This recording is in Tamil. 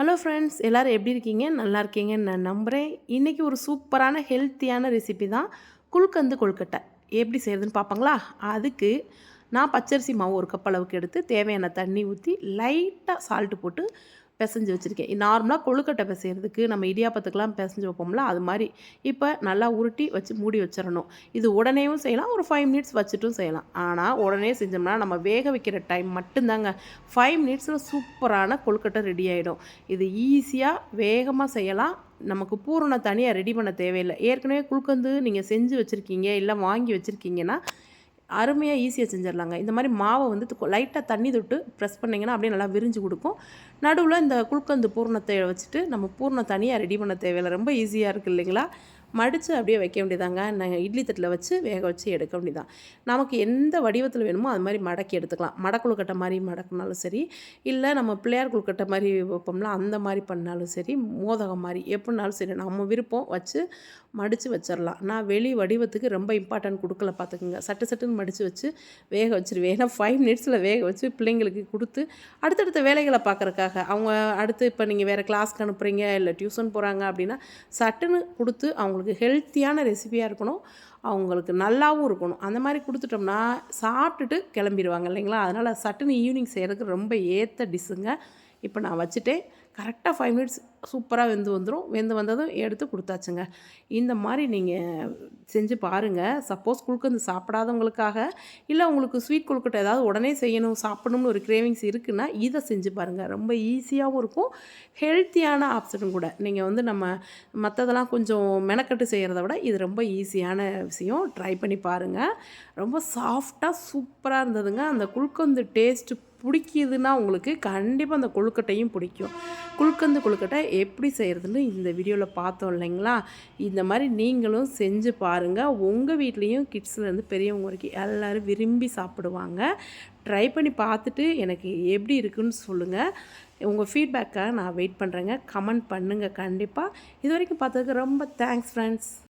ஹலோ ஃப்ரெண்ட்ஸ் எல்லோரும் எப்படி இருக்கீங்க? நல்லா இருக்கீங்கன்னு நான் நம்புகிறேன் இன்றைக்கி ஒரு சூப்பரான ஹெல்த்தியான ரெசிபி தான் குல்கந்து கொழுக்கட்டை எப்படி செய்கிறதுன்னு பார்ப்பாங்களா? அதுக்கு நான் பச்சரிசி மாவு ஒரு கப் அளவுக்கு எடுத்து தேவையான தண்ணி ஊற்றி லைட்டாக சால்ட்டு போட்டு பிசைஞ்சு வச்சுருக்கேன். நார்மலாக கொழுக்கட்டை பிசைகிறதுக்கு நம்ம இடியாப்பத்துக்கெலாம் பிசைஞ்சு வைப்போம்ல அது மாதிரி இப்போ நல்லா உருட்டி வச்சு மூடி வச்சிடணும். இது உடனேவும் செய்யலாம் ஒரு ஃபைவ் மினிட்ஸ் வச்சுட்டும் செய்யலாம். ஆனால் உடனே செஞ்சோம்னா நம்ம வேக வைக்கிற டைம் மட்டும்தாங்க. ஃபைவ் மினிட்ஸில் சூப்பரான கொழுக்கட்டை ரெடி ஆகிடும் இது ஈஸியாக வேகமாக செய்யலாம். நமக்கு பூரணம் தனியாக ரெடி பண்ண தேவையில்லை. ஏற்கனவே குழுக்கந்து நீங்கள் செஞ்சு வச்சுருக்கீங்க இல்லை வாங்கி வச்சுருக்கீங்கன்னா அருமையாக ஈஸியாக செஞ்சிடலாங்க. இந்த மாதிரி மாவை வந்து லைட்டாக தண்ணி தொட்டு ப்ரெஸ் பண்ணிங்கன்னா அப்படியே நல்லா விரிஞ்சு கொடுக்கும். நடுவில் இந்த குழுக்கந்து பூர்ணத்தை வச்சுட்டு நம்ம பூர்ணம் தனியாக ரெடி பண்ண தேவையில்லை. ரொம்ப ஈஸியாக இருக்குது இல்லைங்களா? மடித்து அப்படியே வைக்க வேண்டியதாங்க. நாங்கள் இட்லி தட்டில் வச்சு வேக வச்சு எடுக்க வேண்டியதான் நமக்கு எந்த வடிவத்தில் வேணுமோ அது மாதிரி மடக்கி எடுத்துக்கலாம். மடக்குழுக்கட்டை மாதிரி மடக்குனாலும் சரி இல்லை நம்ம பிள்ளையார் குழுக்கட்டை மாதிரி வைப்போம்ல அந்த மாதிரி பண்ணாலும் சரி மோதகம் மாதிரி எப்படினாலும் சரி நம்ம விருப்பம் வச்சு மடித்து வச்சிடலாம் நான் வெளி வடிவத்துக்கு ரொம்ப இம்பார்ட்டன்ட் கொடுக்கல பார்த்துக்குங்க. சட்டு சட்டுன்னு மடித்து வச்சு வேக வச்சுருவேன். ஏன்னா ஃபைவ் மினிட்ஸில் வேக வச்சு பிள்ளைங்களுக்கு கொடுத்து அடுத்தடுத்த வேலைகளை பார்க்குறக்காக அவங்க அடுத்து இப்போ நீங்கள் வேறு கிளாஸ்க்கு அனுப்புகிறீங்க இல்லை டியூஷன் போகிறாங்க அப்படின்னா சட்டுன்னு கொடுத்து அவங்களுக்கு ஹெல்த்தியான ரெசிபியாக இருக்கணும். அவங்களுக்கு நல்லாவும் இருக்கணும். அந்த மாதிரி கொடுத்துட்டோம்னா சாப்பிட்டுட்டு கிளம்பிடுவாங்க இல்லைங்களா? அதனால் சட்டுன்னு ஈவினிங் செய்கிறதுக்கு ரொம்ப ஏற்ற டிஷ்ஷுங்க இப்போ நான் வச்சுட்டேன். கரெக்டாக ஃபைவ் மினிட்ஸ் சூப்பராக வெந்து வந்துடும் வெந்து வந்ததும் எடுத்து கொடுத்தாச்சுங்க. இந்த மாதிரி நீங்கள் செஞ்சு பாருங்கள் சப்போஸ் குழுக்கந்து சாப்பிடாதவங்களுக்காக இல்லை உங்களுக்கு ஸ்வீட் குழுக்கட்டை ஏதாவது உடனே செய்யணும் சாப்பிடணும்னு ஒரு கிரேவிங்ஸ் இருக்குன்னா இதை செஞ்சு பாருங்கள் ரொம்ப ஈஸியாகவும் இருக்கும். ஹெல்த்தியான ஆப்ஷனும் கூட. நீங்கள் வந்து நம்ம மற்றதெல்லாம் கொஞ்சம் மெனக்கட்டு செய்கிறத விட இது ரொம்ப ஈஸியான விஷயம். ட்ரை பண்ணி பாருங்கள் ரொம்ப சாஃப்டாக சூப்பராக இருந்ததுங்க. அந்த குழுக்கந்து டேஸ்ட்டு பிடிக்கிதுன்னா உங்களுக்கு கண்டிப்பாக அந்த கொழுக்கட்டையும் பிடிக்கும். குழுக்கந்து கொழுக்கட்டை எப்படி செய்கிறதுன்னு இந்த வீடியோவில் பார்த்தோம் இல்லைங்களா? இந்த மாதிரி நீங்களும் செஞ்சு பாருங்கள் உங்கள் வீட்லேயும் கிட்ஸ்லேருந்து பெரியவங்க வரைக்கும் எல்லோரும் விரும்பி சாப்பிடுவாங்க. ட்ரை பண்ணி பார்த்துட்டு எனக்கு எப்படி இருக்குன்னு சொல்லுங்கள் உங்கள் ஃபீட்பேக்காக நான் வெயிட் பண்ணுறேங்க கமெண்ட் பண்ணுங்கள் கண்டிப்பாக இது வரைக்கும் பார்த்ததுக்கு ரொம்ப தேங்க்ஸ் ஃப்ரெண்ட்ஸ்